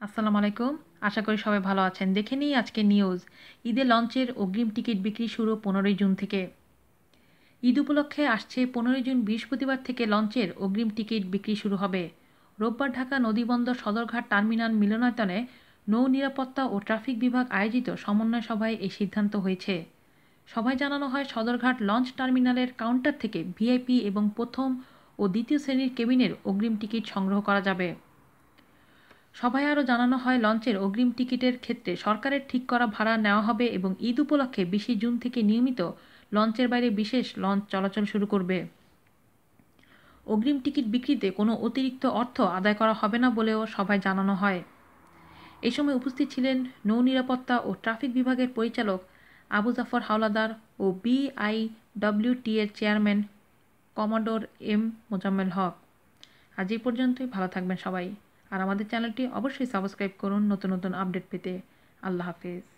আসসালামু আলাইকুম। আশা করি সবাই ভালো আছেন। দেখে নিই আজকে নিউজ। ঈদে লঞ্চের অগ্রিম টিকিট বিক্রি শুরু পনেরোই জুন থেকে। ঈদ উপলক্ষে আসছে পনেরোই জুন বৃহস্পতিবার থেকে লঞ্চের অগ্রিম টিকিট বিক্রি শুরু হবে। রোববার ঢাকা নদীবন্দর সদরঘাট টার্মিনাল মিলনায়তনে নৌ নিরাপত্তা ও ট্রাফিক বিভাগ আয়োজিত সমন্বয় সভায় এই সিদ্ধান্ত হয়েছে। সভায় জানানো হয় সদরঘাট লঞ্চ টার্মিনালের কাউন্টার থেকে ভিআইপি এবং প্রথম ও দ্বিতীয় শ্রেণির কেবিনের অগ্রিম টিকিট সংগ্রহ করা যাবে। সভায় আরও জানানো হয়, লঞ্চের অগ্রিম টিকিটের ক্ষেত্রে সরকারের ঠিক করা ভাড়া নেওয়া হবে এবং ঈদ উপলক্ষে বিশে জুন থেকে নিয়মিত লঞ্চের বাইরে বিশেষ লঞ্চ চলাচল শুরু করবে। অগ্রিম টিকিট বিক্রিতে কোনো অতিরিক্ত অর্থ আদায় করা হবে না বলেও সভায় জানানো হয়। এ সময় উপস্থিত ছিলেন নৌ নিরাপত্তা ও ট্রাফিক বিভাগের পরিচালক আবু জাফর হাওলাদার ও বিআইডব্লিউটি এর chairman commodore M Mozammel Haque. আজ এই পর্যন্তই, ভালো থাকবেন সবাই। আর আমাদের চ্যানেলটি অবশ্যই সাবস্ক্রাইব করুন নতুন নতুন আপডেট পেতে। আল্লাহ হাফিজ।